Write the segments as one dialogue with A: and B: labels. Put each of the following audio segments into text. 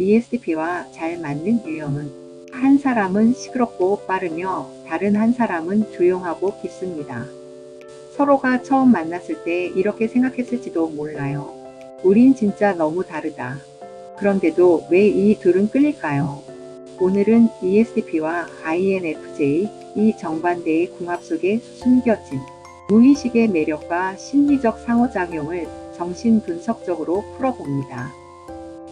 A: ESTP와 잘 맞는 유형은 한 사람은 시끄럽고 빠르며 다른 한 사람은 조용하고 깊습니다. 서로가 처음 만났을 때 이렇게 생각했을지도 몰라요. 우린 진짜 너무 다르다. 그런데도 왜 이 둘은 끌릴까요? 오늘은 ESTP와 INFJ 이 정반대의 궁합 속에 숨겨진 무의식의 매력과 심리적 상호작용을 정신 분석적으로 풀어봅니다.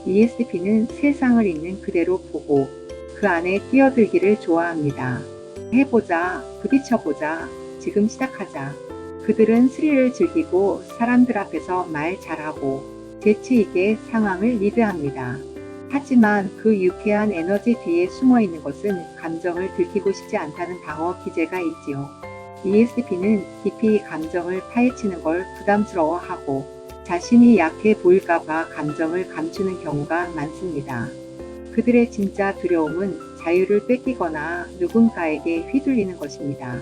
A: ESTP는 세상을 있는 그대로 보고 그 안에 뛰어들기를 좋아합니다. 해보자, 부딪혀보자, 지금 시작하자. 그들은 스릴을 즐기고 사람들 앞에서 말 잘하고 재치 있게 상황을 리드합니다. 하지만 그 유쾌한 에너지 뒤에 숨어 있는 것은 감정을 들키고 싶지 않다는 방어 기제가 있지요. ESTP는 깊이 감정을 파헤치는 걸 부담스러워하고 자신이 약해 보일까봐 감정을 감추는 경우가 많습니다. 그들의 진짜 두려움은 자유를 뺏기거나 누군가에게 휘둘리는 것입니다.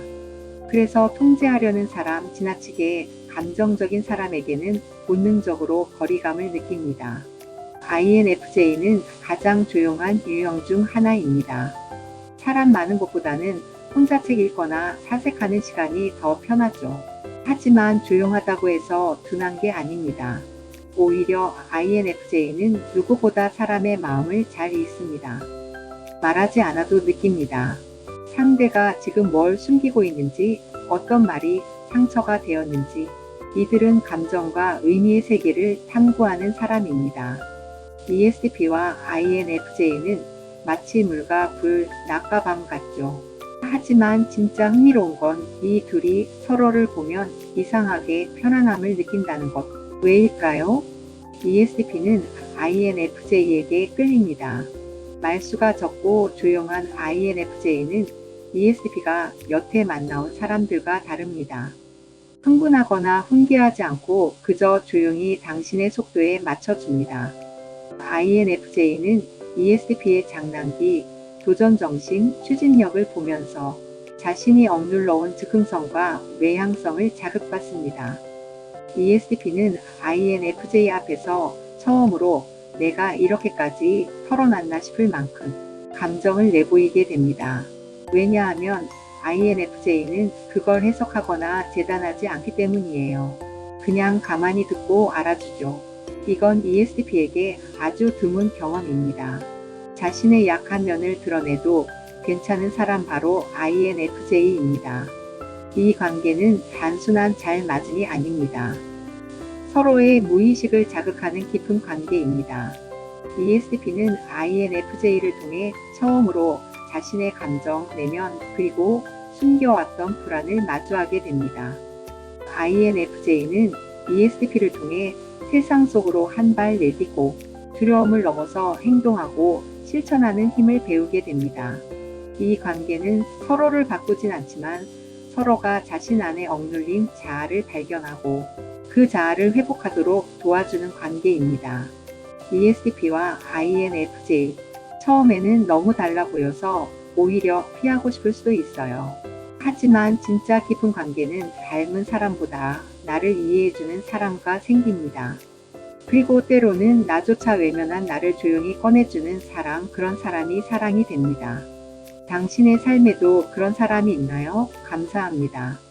A: 그래서 통제하려는 사람, 지나치게 감정적인 사람에게는 본능적으로 거리감을 느낍니다. INFJ는 가장 조용한 유형 중 하나입니다. 사람 많은 곳보다는 혼자 책 읽거나 사색하는 시간이 더 편하죠. 하지만 조용하다고 해서 둔한 게 아닙니다. 오히려 INFJ는 누구보다 사람의 마음을 잘 읽습니다. 말하지 않아도 느낍니다. 상대가 지금 뭘 숨기고 있는지, 어떤 말이 상처가 되었는지, 이들은 감정과 의미의 세계를 탐구하는 사람입니다. ESTP와 INFJ는 마치 물과 불, 낮과 밤 같죠. 하지만 진짜 흥미로운 건 이 둘이 서로를 보면 이상하게 편안함을 느낀다는 것. 왜일까요? ESTP는 INFJ에게 끌립니다. 말수가 적고 조용한 INFJ는 ESTP가 여태 만나온 사람들과 다릅니다. 흥분하거나 훈계하지 않고 그저 조용히 당신의 속도에 맞춰줍니다. INFJ는 ESTP의 장난기, 도전정신, 추진력을 보면서 자신이 억눌러온 즉흥성과 외향성을 자극받습니다. ESTP는 INFJ 앞에서 처음으로 내가 이렇게까지 털어놨나 싶을 만큼 감정을 내보이게 됩니다. 왜냐하면 INFJ는 그걸 해석하거나 재단하지 않기 때문이에요. 그냥 가만히 듣고 알아주죠. 이건 ESTP에게 아주 드문 경험입니다. 자신의 약한 면을 드러내도 괜찮은 사람 바로 INFJ입니다. 이 관계는 단순한 잘 맞음이 아닙니다. 서로의 무의식을 자극하는 깊은 관계입니다. E ESTP는 INFJ를 통해 처음으로 자신의 감정, 내면, 그리고 숨겨왔던 불안을 마주하게 됩니다. INFJ는 ESTP를 통해 세상 속으로 한 발 내딛고 두려움을 넘어서 행동하고 실천하는 힘을 배우게 됩니다. 이 관계는 서로를 바꾸진 않지만 서로가 자신 안에 억눌린 자아를 발견하고 그 자아를 회복하도록 도와주는 관계입니다. ESTP와 INFJ 처음에는 너무 달라 보여서 오히려 피하고 싶을 수도 있어요. 하지만 진짜 깊은 관계는 닮은 사람보다 나를 이해해주는 사람과 생깁니다. 그리고 때로는 나조차 외면한 나를 조용히 꺼내주는 사람, 그런 사람이 사랑이 됩니다. 당신의 삶에도 그런 사람이 있나요? 감사합니다.